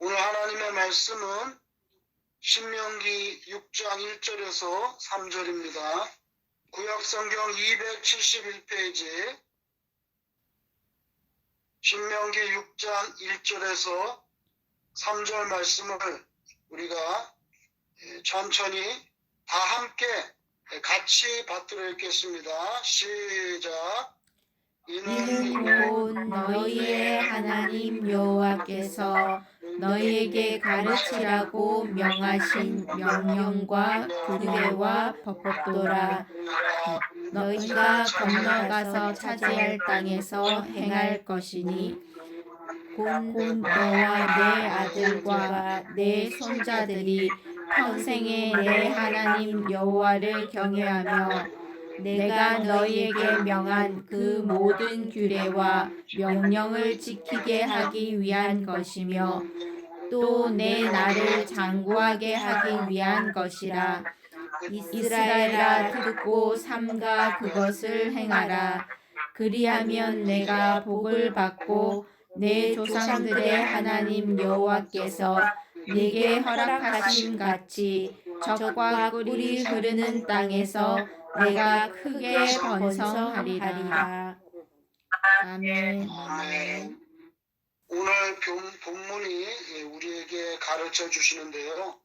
오늘 하나님의 말씀은 신명기 6장 1절에서 3절입니다. 구약성경 271페이지 신명기 6장 1절에서 3절 말씀을 우리가 예, 천천히 다 함께 같이 받들어 읽겠습니다. 시작. 이는 곧 너희의 하나님 여호와께서 너희에게 가르치라고 명하신 명령과 규례와 법도라. 너희가 건너가서 차지할 땅에서 행할 것이니 곧 너와 내 아들과 내 손자들이 평생에 내 하나님 여호와를 경외하며 내가 너희에게 명한 그 모든 규례와 명령을 지키게 하기 위한 것이며 또 내 나를 장구하게 하기 위한 것이라. 이스라엘아 듣고 삼가 그것을 행하라. 그리하면 내가 복을 받고 내 조상들의 하나님 여호와께서 네게 허락하신 같이 적과 꿀이 흐르는 땅에서 내가 크게 번성하리라. 아멘. 아멘. 오늘 본- 본문이 예, 우리에게 가르쳐 주시는데요.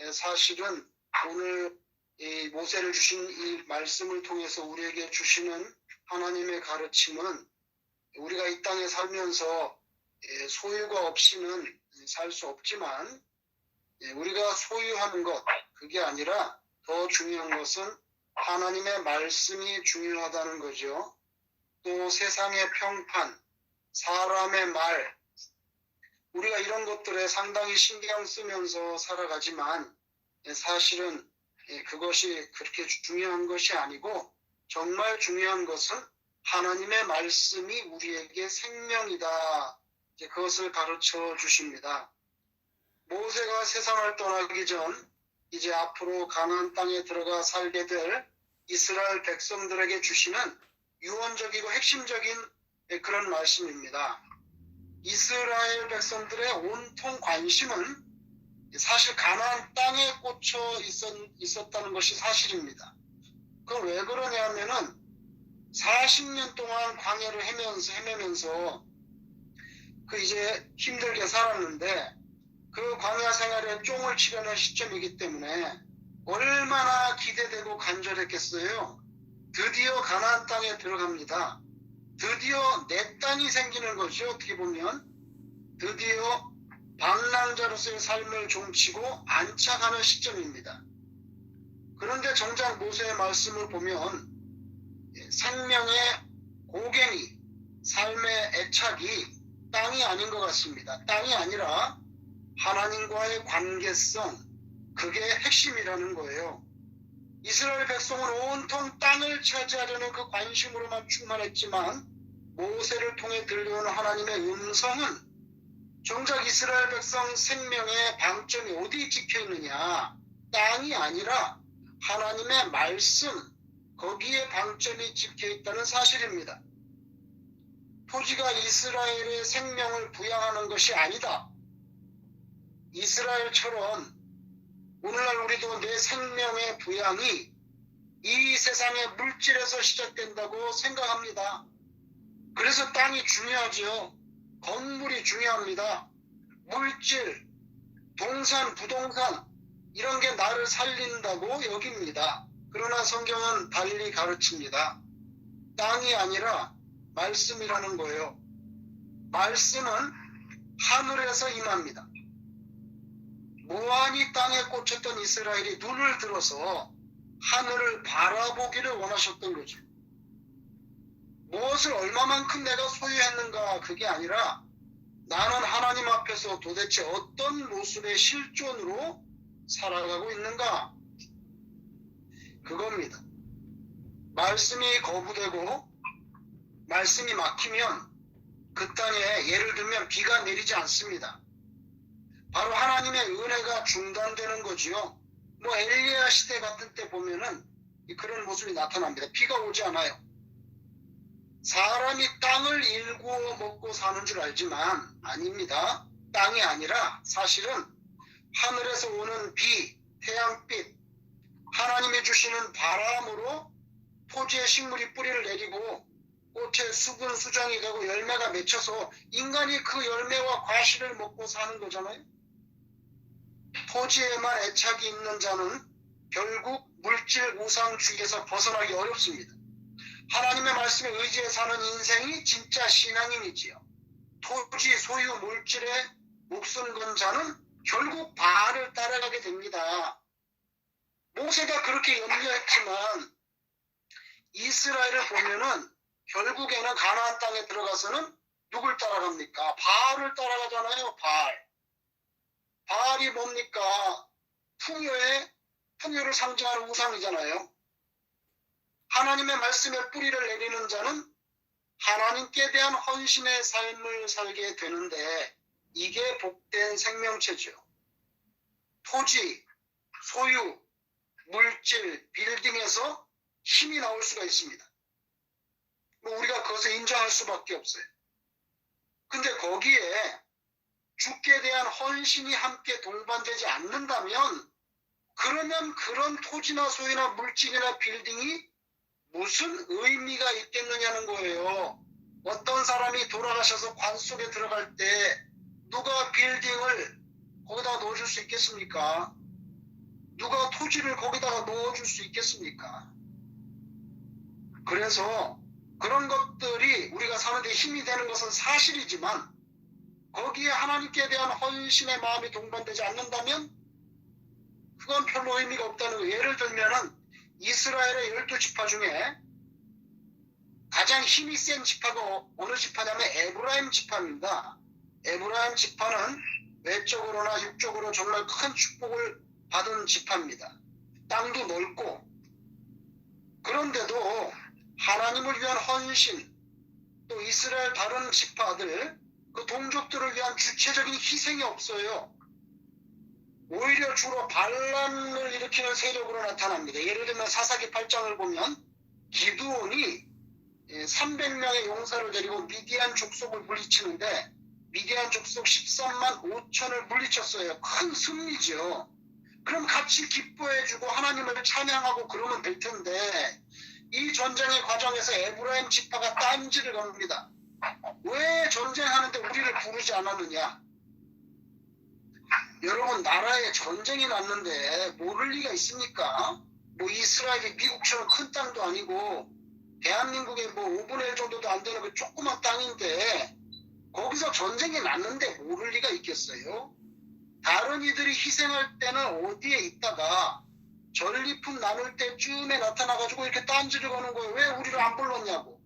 예, 사실은 오늘 이 모세를 주신 이 말씀을 통해서 우리에게 주시는 하나님의 가르침은 우리가 이 땅에 살면서 예, 소유가 없이는 살 수 없지만 예, 우리가 소유하는 것 그게 아니라 더 중요한 것은 하나님의 말씀이 중요하다는 거죠. 또 세상의 평판, 사람의 말, 우리가 이런 것들에 상당히 신경 쓰면서 살아가지만 예, 사실은 예, 그것이 그렇게 중요한 것이 아니고 정말 중요한 것은 하나님의 말씀이 우리에게 생명이다. 그것을 가르쳐 주십니다. 모세가 세상을 떠나기 전 이제 앞으로 가나안 땅에 들어가 살게 될 이스라엘 백성들에게 주시는 유언적이고 핵심적인 예, 그런 말씀입니다. 이스라엘 백성들의 온통 관심은 사실 가나안 땅에 꽂혀 있었, 다는 것이 사실입니다. 그건 왜 그러냐면은 40년 동안 광야를 헤면서 헤매면서 그 이제 힘들게 살았는데 그 광야 생활에 쫑을 치려는 시점이기 때문에 얼마나 기대되고 간절했겠어요. 드디어 가나안 땅에 들어갑니다. 드디어 내 땅이 생기는 거죠. 어떻게 보면 드디어 방랑자로서의 삶을 종치고 안착하는 시점입니다. 그런데 정작 모세의 말씀을 보면 생명의 고갱이, 삶의 애착이 땅이 아닌 것 같습니다. 땅이 아니라 하나님과의 관계성, 그게 핵심이라는 거예요. 이스라엘 백성은 온통 땅을 차지하려는 그 관심으로만 충만했지만 모세를 통해 들려오는 하나님의 음성은 정작 이스라엘 백성 생명의 방점이 어디 찍혀 있느냐? 땅이 아니라 하나님의 말씀, 거기에 방점이 찍혀 있다는 사실입니다. 토지가 이스라엘의 생명을 부양하는 것이 아니다. 이스라엘처럼 오늘날 우리도 내 생명의 부양이 이 세상의 물질에서 시작된다고 생각합니다. 그래서 땅이 중요하죠. 건물이 중요합니다. 물질, 동산, 부동산 이런 게 나를 살린다고 여깁니다. 그러나 성경은 달리 가르칩니다. 땅이 아니라 말씀이라는 거예요. 말씀은 하늘에서 임합니다. 무한히 땅에 꽂혔던 이스라엘이 눈을 들어서 하늘을 바라보기를 원하셨던 거죠. 무엇을 얼마만큼 내가 소유했는가 그게 아니라 나는 하나님 앞에서 도대체 어떤 모습의 실존으로 살아가고 있는가 그겁니다. 말씀이 거부되고 말씀이 막히면 그 땅에 예를 들면 비가 내리지 않습니다. 바로 하나님의 은혜가 중단되는 거지요. 뭐 엘리야 시대 같은 때 보면은 그런 모습이 나타납니다. 비가 오지 않아요. 사람이 땅을 일구어 먹고 사는 줄 알지만 아닙니다. 땅이 아니라 사실은 하늘에서 오는 비, 태양빛, 하나님이 주시는 바람으로 토지의 식물이 뿌리를 내리고 꽃의 수분 수정이 되고 열매가 맺혀서 인간이 그 열매와 과실을 먹고 사는 거잖아요. 토지에만 애착이 있는 자는 결국 물질 우상주의에서 벗어나기 어렵습니다. 하나님의 말씀에 의지해 사는 인생이 진짜 신앙인이지요. 토지 소유 물질에 목숨 건 자는 결국 바알을 따라가게 됩니다. 모세가 그렇게 염려했지만 이스라엘을 보면은 결국에는 가나안 땅에 들어가서는 누굴 따라갑니까? 바알을 따라가잖아요. 바알. 바알이 뭡니까? 풍요의 풍요를 상징하는 우상이잖아요. 하나님의 말씀에 뿌리를 내리는 자는 하나님께 대한 헌신의 삶을 살게 되는데 이게 복된 생명체죠. 토지, 소유, 물질, 빌딩에서 힘이 나올 수가 있습니다. 뭐 우리가 그것을 인정할 수밖에 없어요. 근데 거기에 주께 대한 헌신이 함께 동반되지 않는다면 그러면 그런 토지나 소유나 물질이나 빌딩이 무슨 의미가 있겠느냐는 거예요. 어떤 사람이 돌아가셔서 관 속에 들어갈 때 누가 빌딩을 거기다 넣어줄 수 있겠습니까? 누가 토지를 거기다가 넣어줄 수 있겠습니까? 그래서 그런 것들이 우리가 사는데 힘이 되는 것은 사실이지만 거기에 하나님께 대한 헌신의 마음이 동반되지 않는다면 그건 별로 의미가 없다는 거예요. 예를 들면은 이스라엘의 열두 지파 중에 가장 힘이 센 지파가 어느 지파냐면 에브라임 지파입니다. 에브라임 지파는 외적으로나 육적으로 정말 큰 축복을 받은 지파입니다. 땅도 넓고 그런데도 하나님을 위한 헌신 또 이스라엘 다른 지파들 그 동족들을 위한 주체적인 희생이 없어요. 오히려 주로 반란을 일으키는 세력으로 나타납니다. 예를 들면 사사기 8장을 보면 기드온이 300명의 용사를 데리고 미디안 족속을 물리치는데 미디안 족속 13만 5천을 물리쳤어요. 큰 승리죠. 그럼 같이 기뻐해주고 하나님을 찬양하고 그러면 될 텐데 이 전쟁의 과정에서 에브라임 지파가 딴지를 겁니다. 왜 전쟁하는데 우리를 부르지 않았느냐? 여러분 나라에 전쟁이 났는데 모를 리가 있습니까? 뭐 이스라엘이 미국처럼 큰 땅도 아니고 대한민국의 뭐 5분의 1 정도도 안 되는 그 조그만 땅인데 거기서 전쟁이 났는데 모를 리가 있겠어요? 다른 이들이 희생할 때는 어디에 있다가 전리품 나눌 때쯤에 나타나가지고 이렇게 딴지를 거는 거예요. 왜 우리를 안 불렀냐고.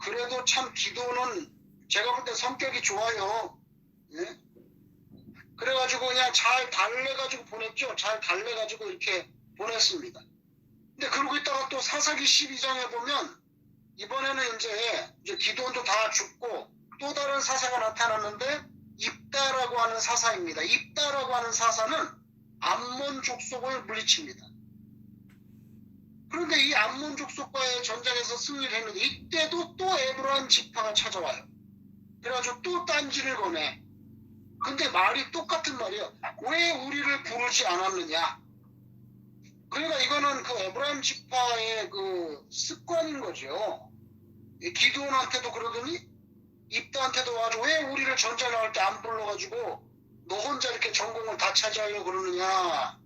그래도 참 기도는 제가 볼 때 성격이 좋아요. 예? 그래가지고 그냥 잘 달래가지고 보냈죠. 잘 달래가지고 이렇게 보냈습니다. 근데 그러고 있다가 또 사사기 12장에 보면 이번에는 이제, 이제 기도원도 다 죽고 또 다른 사사가 나타났는데 입다라고 하는 사사입니다. 입다라고 하는 사사는 암몬 족속을 물리칩니다. 그런데 이 암몬 족속과의 전쟁에서 승리를 했는데 이때도 또 에브라임 지파가 찾아와요. 그래가지고 또 딴지를 거네. 근데 말이 똑같은 말이에요. 왜 우리를 부르지 않았느냐? 그러니까 이거는 그 에브라임 지파의 그 습관인 거죠. 기도원한테도 그러더니 입다한테도 와가지고 왜 우리를 전쟁 나갈 때안 불러가지고 너 혼자 이렇게 전공을 다 차지하려고 그러느냐.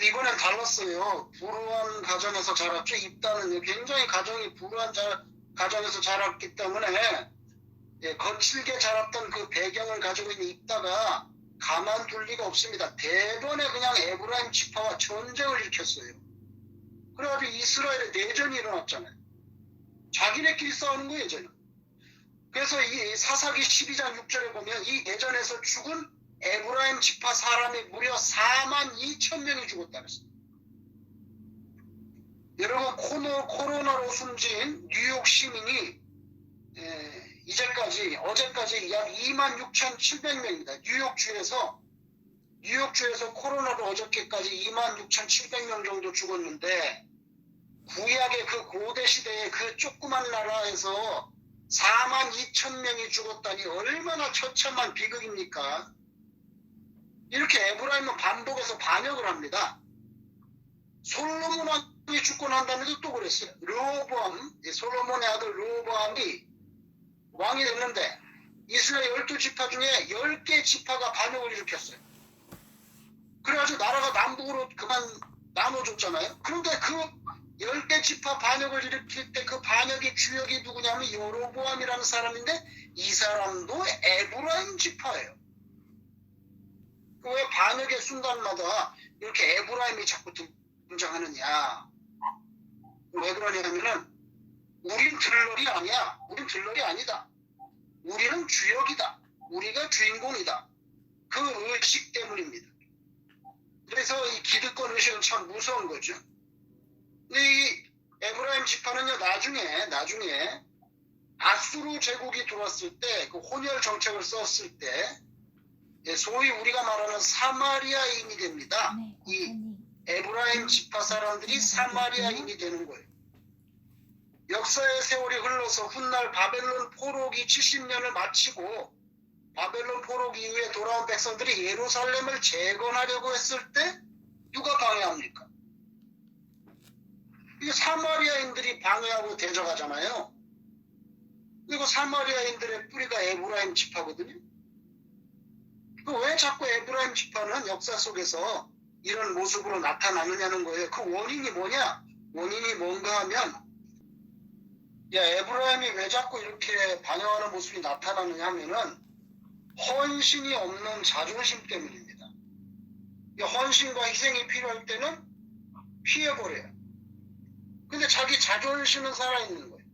이번엔 달랐어요. 불우한 가정에서 자랐죠. 입다는 굉장히 가정이 불우한 자, 가정에서 자랐기 때문에 예, 거칠게 자랐던 그 배경을 가지고 있는 입다가 가만둘 리가 없습니다. 대번에 그냥 에브라임 지파와 전쟁을 일으켰어요. 그래가지고 이스라엘에 내전이 일어났잖아요. 자기네끼리 싸우는 거예요, 저는. 그래서 이 사사기 12장 6절에 보면 이 내전에서 죽은 에브라임 지파 사람이 무려 4만 2천 명이 죽었다 그랬어요. 여러분 코로, 코로나로 숨진 뉴욕 시민이 에, 이제까지 어제까지 약 2만 6,700명입니다. 뉴욕주에서 뉴욕주에서 코로나로 어저께까지 2만 6,700명 정도 죽었는데 구약의 그 고대 시대의 그 조그만 나라에서 4만 2천 명이 죽었다니 얼마나 처참한 비극입니까? 이렇게 에브라임은 반복해서 반역을 합니다. 솔로몬 왕이 죽고 난 다음에도 또 그랬어요. 르호보암, 이 솔로몬의 아들 르호보암이 왕이 됐는데 이스라엘 12 지파 중에 10개 지파가 반역을 일으켰어요. 그래가지고 나라가 남북으로 그만 나눠줬잖아요. 그런데 그 10개 지파 반역을 일으킬 때 그 반역의 주역이 누구냐면 여로보암이라는 사람인데 이 사람도 에브라임 지파예요. 그왜 반역의 순간마다 이렇게 에브라임이 자꾸 등장하느냐. 왜 그러냐면은 우린 들러리 아니야. 우린 들러리 아니다. 우리는 주역이다. 우리가 주인공이다. 그 의식 때문입니다. 그래서 이 기득권 의식은 참 무서운 거죠. 근데 이 에브라임 지파는요, 나중에, 나중에 아수르 제국이 들어왔을 때, 그 혼혈 정책을 썼을 때, 예, 소위 우리가 말하는 사마리아인이 됩니다. 이 에브라임 지파 사람들이 사마리아인이 되는 거예요. 역사의 세월이 흘러서 훗날 바벨론 포로기 70년을 마치고 바벨론 포로기 이후에 돌아온 백성들이 예루살렘을 재건하려고 했을 때 누가 방해합니까? 이게 사마리아인들이 방해하고 대적하잖아요. 그리고 사마리아인들의 뿌리가 에브라임 지파거든요. 그 왜 자꾸 에브라임 지파는 역사 속에서 이런 모습으로 나타나느냐는 거예요. 그 원인이 뭐냐? 원인이 뭔가 하면 야 에브라임이 왜 자꾸 이렇게 반영하는 모습이 나타나느냐 하면은 헌신이 없는 자존심 때문입니다. 이 헌신과 희생이 필요할 때는 피해버려요. 근데 자기 자존심은 살아있는 거예요.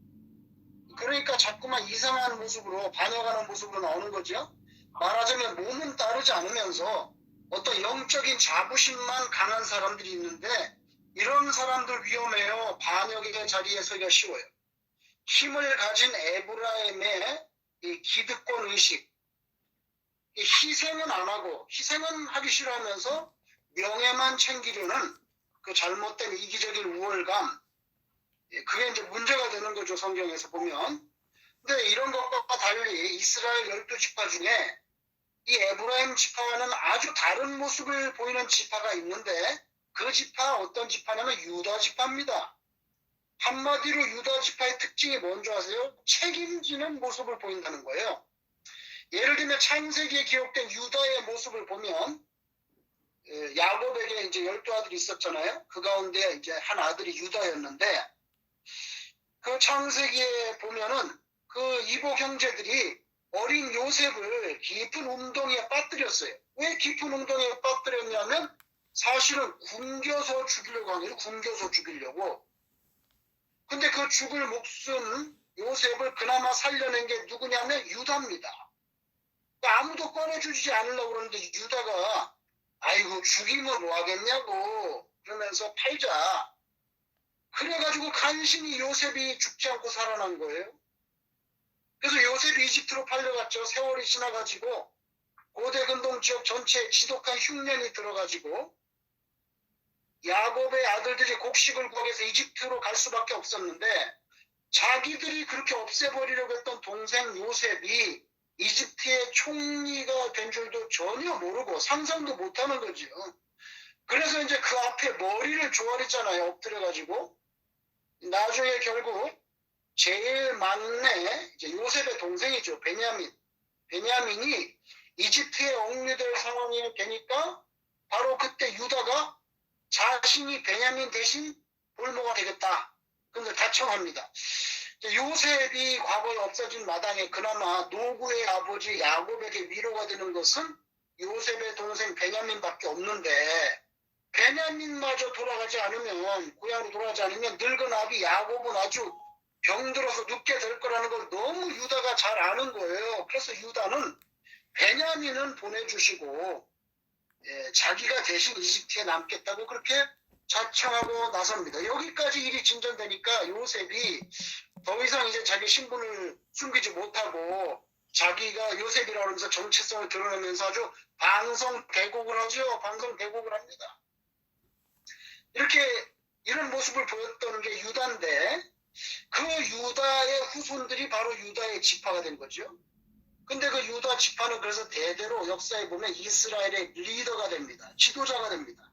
그러니까 자꾸만 이상한 모습으로 반영하는 모습으로 나오는 거죠. 말하자면 몸은 따르지 않으면서 어떤 영적인 자부심만 강한 사람들이 있는데 이런 사람들 위험해요. 반역의 자리에 서기가 쉬워요. 힘을 가진 에브라임의 이 기득권 의식, 이 희생은 안 하고 희생은 하기 싫어하면서 명예만 챙기려는 그 잘못된 이기적인 우월감, 예, 그게 이제 문제가 되는 거죠 성경에서 보면. 근데 이런 것과 달리 이스라엘 12지파 중에 이 에브라임 지파와는 아주 다른 모습을 보이는 지파가 있는데 그 지파 어떤 지파냐면 유다 지파입니다. 한마디로 유다 지파의 특징이 뭔지 아세요? 책임지는 모습을 보인다는 거예요. 예를 들면 창세기에 기록된 유다의 모습을 보면 에, 야곱에게 이제 열두 아들이 있었잖아요. 그 가운데 이제 한 아들이 유다였는데 그 창세기에 보면은 그 이복 형제들이 어린 요셉을 깊은 운동에 빠뜨렸어요. 왜 깊은 운동에 빠뜨렸냐면 사실은 굶겨서 죽이려고 하는. 굶겨서 죽이려고. 근데 그 죽을 목숨 요셉을 그나마 살려낸 게 누구냐면 유다입니다. 그러니까 아무도 꺼내주지 않으려고 그러는데 유다가 아이고 죽이면 뭐 하겠냐고 그러면서 팔자. 그래가지고 간신히 요셉이 죽지 않고 살아난 거예요. 그래서 요셉이 이집트로 팔려갔죠. 세월이 지나가지고 고대 근동 지역 전체에 지독한 흉년이 들어가지고 야곱의 아들들이 곡식을 구하기 위해서 이집트로 갈 수밖에 없었는데 자기들이 그렇게 없애버리려고 했던 동생 요셉이 이집트의 총리가 된 줄도 전혀 모르고 상상도 못하는 거죠. 그래서 이제 그 앞에 머리를 조아렸잖아요. 엎드려가지고 나중에 결국 제일 막내 이제 요셉의 동생이죠. 베냐민. 베냐민이 이집트에 억류될 상황이 되니까 바로 그때 유다가 자신이 베냐민 대신 볼모가 되겠다. 근데 다청합니다. 요셉이 과거에 없어진 마당에 그나마 노구의 아버지 야곱에게 위로가 되는 것은 요셉의 동생 베냐민밖에 없는데 베냐민마저 돌아가지 않으면 고향으로 돌아가지 않으면 늙은 아비 야곱은 아주 병들어서 눕게 될 거라는 걸 너무 유다가 잘 아는 거예요. 그래서 유다는 베냐민은 보내주시고 예, 자기가 대신 이집트에 남겠다고 그렇게 자청하고 나섭니다. 여기까지 일이 진전되니까 요셉이 더 이상 이제 자기 신분을 숨기지 못하고 자기가 요셉이라고 하면서 정체성을 드러내면서 아주 방송대곡을 하죠. 방송대곡을 합니다. 이렇게 이런 모습을 보였던 게 유다인데 그 유다의 후손들이 바로 유다의 지파가 된 거죠. 근데 그 유다 지파는 그래서 대대로 역사에 보면 이스라엘의 리더가 됩니다. 지도자가 됩니다.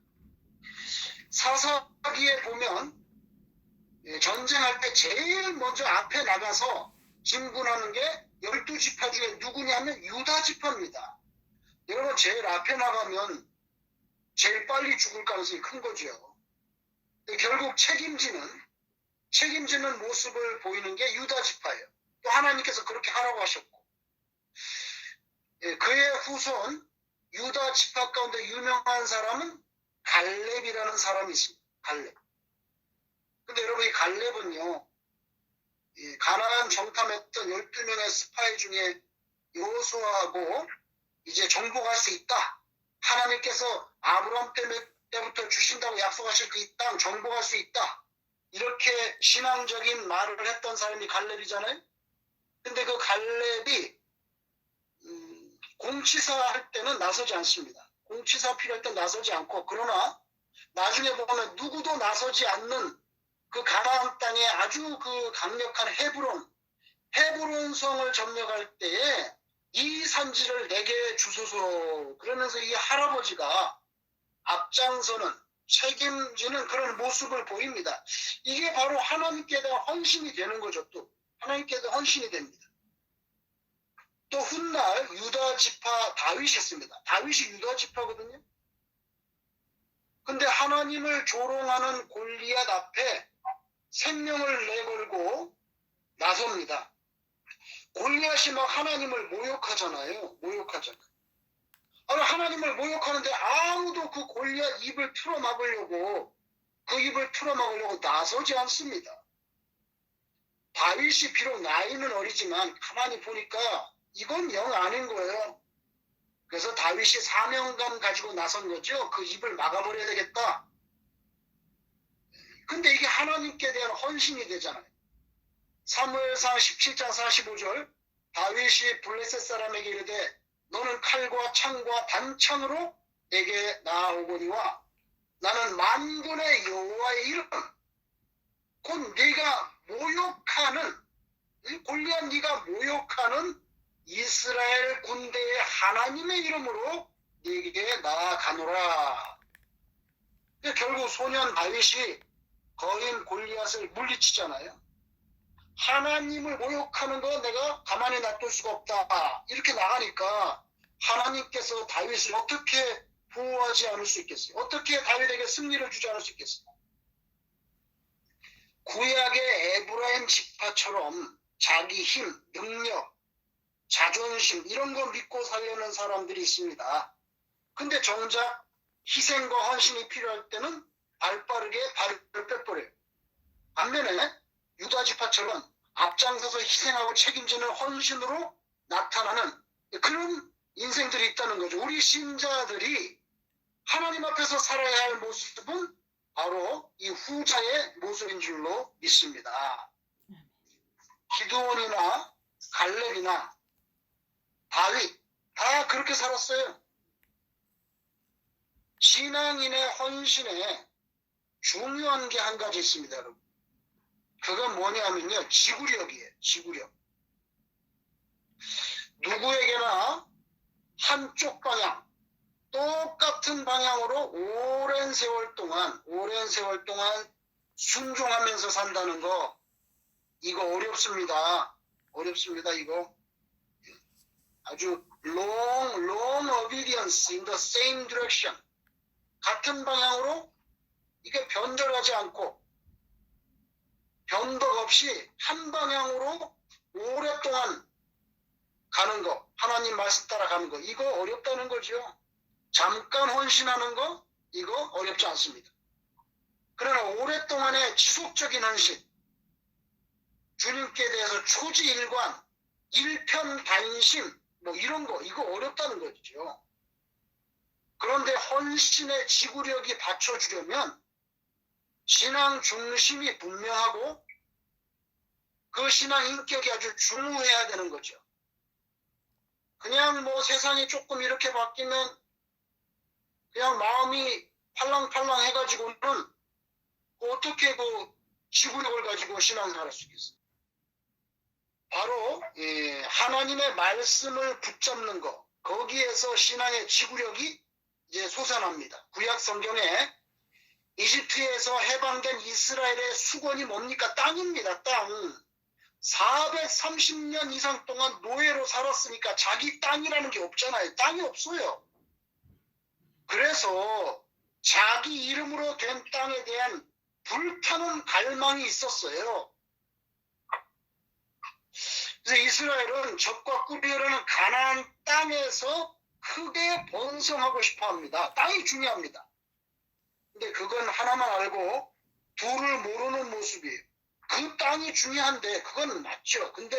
사사기에 보면 예, 전쟁할 때 제일 먼저 앞에 나가서 진군하는 게 열두 지파 중에 누구냐면 유다 지파입니다. 여러분 제일 앞에 나가면 제일 빨리 죽을 가능성이 큰 거죠. 결국 책임지는 책임지는 모습을 보이는 게 유다 지파예요. 또 하나님께서 그렇게 하라고 하셨고 예, 그의 후손 유다 지파 가운데 유명한 사람은 갈렙이라는 사람이 있습니다. 갈렙. 근데 여러분 이 갈렙은요. 이 가나안 정탐했던 12명의 스파이 중에 요수아하고 이제 정복할 수 있다. 하나님께서 아브라함 때문에- 때부터 주신다고 약속하실 그이땅 정복할 수 있다. 이렇게 신앙적인 말을 했던 사람이 갈렙이잖아요. 근데 그 갈렙이 음, 공치사 할 때는 나서지 않습니다. 공치사 필요할 때 나서지 않고 그러나 나중에 보면 누구도 나서지 않는 그 가나안 땅에 아주 그 강력한 헤브론 헤브론 성을 점령할 때에 이 산지를 내게 주소서 그러면서 이 할아버지가 앞장서는 책임지는 그런 모습을 보입니다. 이게 바로 하나님께 대한 헌신이 되는 거죠. 또 하나님께 대한 헌신이 됩니다. 또 훗날 유다 지파 다윗이 있습니다. 다윗이 유다 지파거든요. 근데 하나님을 조롱하는 골리앗 앞에 생명을 내걸고 나섭니다. 골리앗이 막 하나님을 모욕하잖아요. 모욕하잖아요. 아니 하나님을 모욕하는데 아무도 그 골리앗 입을 틀어 막으려고 그 입을 틀어 막으려고 나서지 않습니다. 다윗이 비록 나이는 어리지만 가만히 보니까 이건 영 아닌 거예요. 그래서 다윗이 사명감 가지고 나선 거죠. 그 입을 막아버려야 되겠다. 근데 이게 하나님께 대한 헌신이 되잖아요. 사무엘상 17장 45절 다윗이 블레셋 사람에게 이르되 너는 칼과 창과 단창으로 내게 나아오거니와 나는 만군의 여호와의 이름 곧 네가 모욕하는 이 골리앗 네가 모욕하는 이스라엘 군대의 하나님의 이름으로 네게 나아가노라. 결국 소년 다윗이 거인 골리앗을 물리치잖아요. 하나님을 모욕하는 거 내가 가만히 놔둘 수가 없다. 이렇게 나가니까 하나님께서 다윗을 어떻게 보호하지 않을 수 있겠어요? 어떻게 다윗에게 승리를 주지 않을 수 있겠어요? 구약의 에브라임 지파처럼 자기 힘, 능력, 자존심 이런 거 믿고 살려는 사람들이 있습니다. 근데 정작 희생과 헌신이 필요할 때는 발빠르게 발을 빼버려요. 반면에 유다 지파처럼 앞장서서 희생하고 책임지는 헌신으로 나타나는 그런 인생들이 있다는 거죠. 우리 신자들이 하나님 앞에서 살아야 할 모습은 바로 이 후자의 모습인 줄로 믿습니다. 기드온이나 갈렙이나 다윗 다 그렇게 살았어요. 신앙인의 헌신에 중요한 게 한 가지 있습니다, 여러분. 그건 뭐냐면요, 지구력이에요, 지구력. 누구에게나 한쪽 방향, 똑같은 방향으로 오랜 세월 동안, 오랜 세월 동안 순종하면서 산다는 거, 이거 어렵습니다. 어렵습니다, 이거. 아주 long, long obedience in the same direction. 같은 방향으로 이게 변절하지 않고 변덕 없이 한 방향으로 오랫동안 가는 거, 하나님 말씀 따라 가는 거, 이거 어렵다는 거죠. 잠깐 헌신하는 거, 이거 어렵지 않습니다. 그러나 오랫동안의 지속적인 헌신, 주님께 대해서 초지일관, 일편단심, 뭐 이런 거, 이거 어렵다는 거죠. 그런데 헌신의 지구력이 받쳐주려면 신앙 중심이 분명하고 그 신앙 인격이 아주 중후해야 되는 거죠. 그냥 뭐 세상이 조금 이렇게 바뀌면 그냥 마음이 팔랑팔랑 해가지고는 어떻게 그 지구력을 가지고 신앙생활 할 수 있겠어요? 바로 예, 하나님의 말씀을 붙잡는 것 거기에서 신앙의 지구력이 이제 솟아납니다. 구약 성경에 이집트에서 해방된 이스라엘의 수건이 뭡니까? 땅입니다. 땅. 430년 이상 동안 노예로 살았으니까 자기 땅이라는 게 없잖아요. 땅이 없어요. 그래서 자기 이름으로 된 땅에 대한 불타는 갈망이 있었어요. 그래서 이스라엘은 적과 꿀이라는 가나안 땅에서 크게 번성하고 싶어 합니다. 땅이 중요합니다. 근데 그건 하나만 알고 둘을 모르는 모습이에요. 그 땅이 중요한데 그건 맞죠. 근데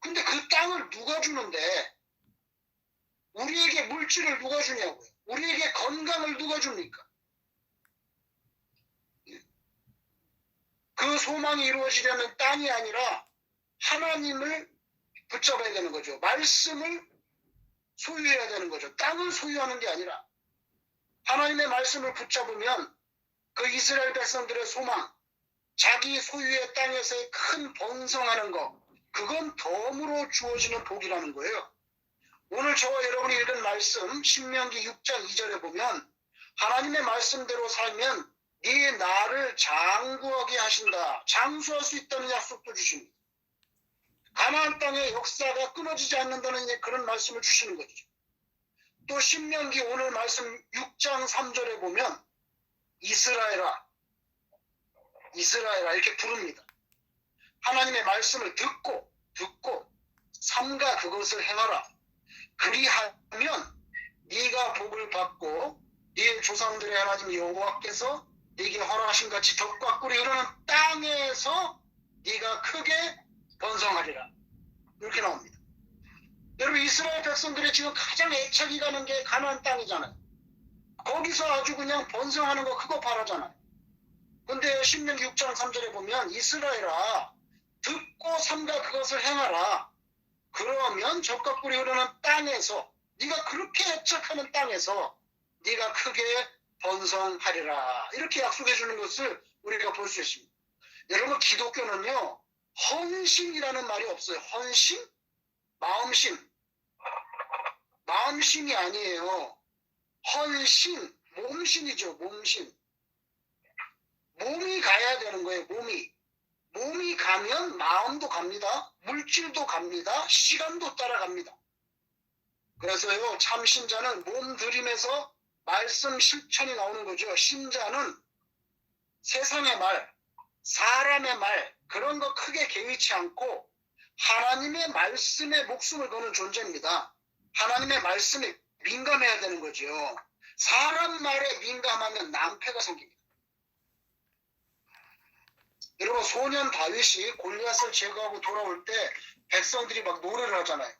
근데 그 땅을 누가 주는데 우리에게 물질을 누가 주냐고요. 우리에게 건강을 누가 줍니까? 그 소망이 이루어지려면 땅이 아니라 하나님을 붙잡아야 되는 거죠. 말씀을 소유해야 되는 거죠. 땅을 소유하는 게 아니라 하나님의 말씀을 붙잡으면 그 이스라엘 백성들의 소망, 자기 소유의 땅에서의 큰 번성하는 것, 그건 덤으로 주어지는 복이라는 거예요. 오늘 저와 여러분이 읽은 말씀, 신명기 6장 2절에 보면 하나님의 말씀대로 살면 네 나를 장구하게 하신다. 장수할 수 있다는 약속도 주십니다. 가나안 땅의 역사가 끊어지지 않는다는 그런 말씀을 주시는 거죠. 또 신명기 오늘 말씀 6장 3절에 보면 이스라엘아 이스라엘아 이렇게 부릅니다. 하나님의 말씀을 듣고 듣고 삼가 그것을 행하라. 그리하면 네가 복을 받고 네 조상들의 하나님 여호와께서 네게 허락하신 같이 덕과 꿀이 흐르는 땅에서 네가 크게 번성하리라. 이렇게 나옵니다. 여러분 이스라엘 백성들이 지금 가장 애착이 가는 게 가나안 땅이잖아요. 거기서 아주 그냥 번성하는 거 그거 바라잖아요. 근데 신명기 6장 3절에 보면 이스라엘아 듣고 삼가 그것을 행하라. 그러면 적과 꿀이 흐르는 땅에서 네가 그렇게 애착하는 땅에서 네가 크게 번성하리라. 이렇게 약속해 주는 것을 우리가 볼 수 있습니다. 여러분 기독교는요. 헌신이라는 말이 없어요. 헌신? 마음심. 마음심이 아니에요. 헌신, 몸신이죠. 몸신. 몸이 가야 되는 거예요. 몸이. 몸이 가면 마음도 갑니다. 물질도 갑니다. 시간도 따라갑니다. 그래서요, 참 신자는 몸 들임에서 말씀 실천이 나오는 거죠. 신자는 세상의 말, 사람의 말, 그런 거 크게 개의치 않고 하나님의 말씀에 목숨을 거는 존재입니다. 하나님의 말씀에 민감해야 되는 거죠. 사람 말에 민감하면 낭패가 생깁니다. 여러분 소년 다윗이 골리앗을 제거하고 돌아올 때 백성들이 막 노래를 하잖아요.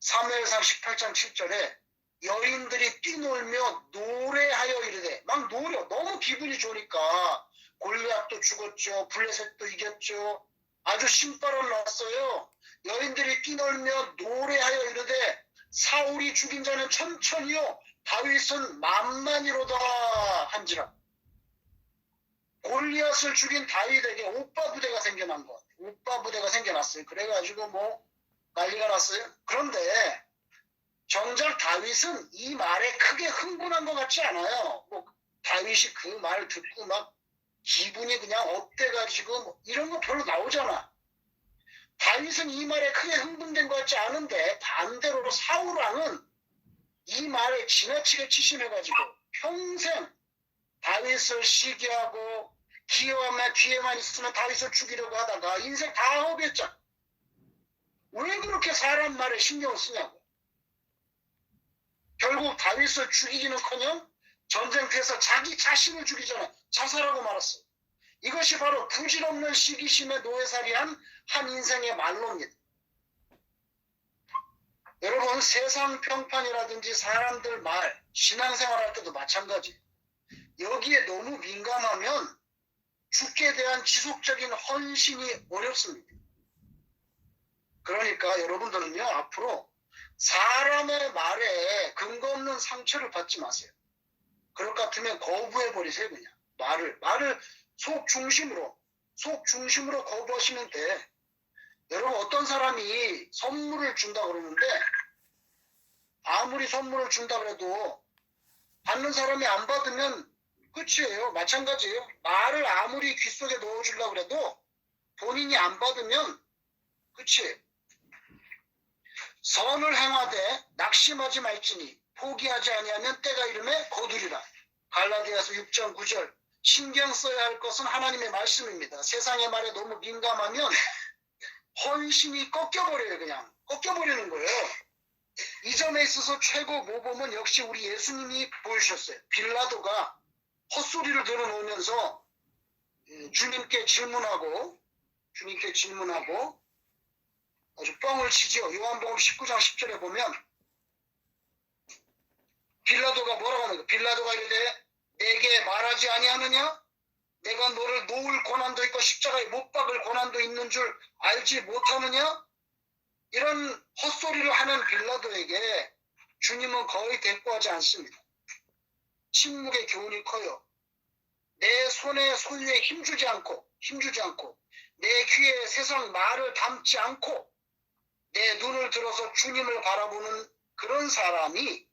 3회상 18장 7절에 여인들이 뛰놀며 노래하여 이르되 막 노래 너무 기분이 좋으니까 골리앗도 죽었죠. 블레셋도 이겼죠. 아주 신바람 났어요. 여인들이 뛰놀며 노래하여 이르되 사울이 죽인 자는 천천히요 다윗은 만만이로다 한지라. 골리앗을 죽인 다윗에게 오빠 부대가 생겨난 것 오빠 부대가 생겨났어요. 그래가지고 뭐 난리가 났어요. 그런데 정작 다윗은 이 말에 크게 흥분한 것 같지 않아요. 뭐 다윗이 그 말 듣고 막 기분이 그냥 업돼가지고 뭐 이런 거 별로 나오잖아 다윗은 이 말에 크게 흥분된 것 같지 않은데 반대로 사울왕은 이 말에 지나치게 치심해가지고 평생 다윗을 시기하고 기어하면 뒤에만 있으면 다윗을 죽이려고 하다가 인생 다 허비했잖아. 왜 그렇게 사람 말에 신경을 쓰냐고. 결국 다윗을 죽이기는커녕 전쟁터에서 자기 자신을 죽이잖아. 자살하고 말았어. 이것이 바로 부질없는 시기심에 노예살이한 한 인생의 말로입니다. 여러분 세상 평판이라든지 사람들 말, 신앙생활 할 때도 마찬가지. 여기에 너무 민감하면 죽게 대한 지속적인 헌신이 어렵습니다. 그러니까 여러분들은요 앞으로 사람의 말에 근거 없는 상처를 받지 마세요. 그럴 것 같으면 거부해 버리세요 그냥 말을 말을 속 중심으로 속 중심으로 거부하시면 돼. 여러분 어떤 사람이 선물을 준다 그러는데 아무리 선물을 준다 그래도 받는 사람이 안 받으면 끝이에요. 마찬가지예요. 말을 아무리 귀 속에 넣어주려고 그래도 본인이 안 받으면 끝이에요. 선을 행하되 낙심하지 말지니 포기하지 아니하면 때가 이름에 거두리라. 갈라디아서 6장 9절 신경 써야 할 것은 하나님의 말씀입니다. 세상의 말에 너무 민감하면 헌신이 꺾여버려요 그냥 꺾여버리는 거예요. 이 점에 있어서 최고 모범은 역시 우리 예수님이 보여주셨어요. 빌라도가 헛소리를 들어놓으면서 예, 주님께 질문하고 주님께 질문하고 아주 뻥을 치지요. 요한복음 19장 10절에 보면 빌라도가 뭐라고 하는 거야? 빌라도가 이르되 내게 말하지 아니하느냐? 내가 너를 놓을 고난도 있고 십자가에 못 박을 고난도 있는 줄 알지 못하느냐? 이런 헛소리를 하는 빌라도에게 주님은 거의 대꾸하지 않습니다. 침묵의 교훈이 커요. 내 손에 소유에 힘주지 않고 힘주지 않고 내 귀에 세상 말을 담지 않고 내 눈을 들어서 주님을 바라보는 그런 사람이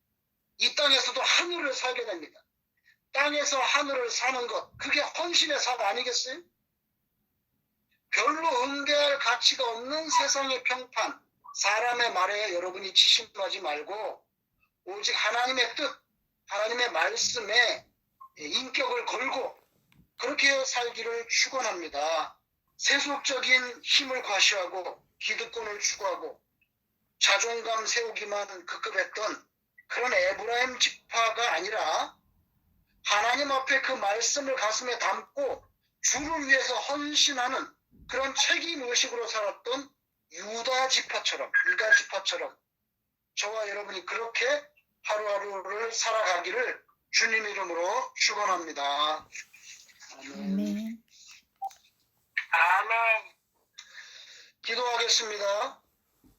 이 땅에서도 하늘을 살게 됩니다. 땅에서 하늘을 사는 것, 그게 헌신의 삶 아니겠어요? 별로 응대할 가치가 없는 세상의 평판, 사람의 말에 여러분이 치심하지 말고 오직 하나님의 뜻, 하나님의 말씀에 인격을 걸고 그렇게 살기를 축원합니다. 세속적인 힘을 과시하고 기득권을 추구하고 자존감 세우기만 급급했던 그런 에브라임 지파가 아니라 하나님 앞에 그 말씀을 가슴에 담고 주를 위해서 헌신하는 그런 책임 의식으로 살았던 유다 지파처럼 유다 지파처럼 저와 여러분이 그렇게 하루하루를 살아가기를 주님 이름으로 축원합니다. 아멘. 아멘. 기도하겠습니다.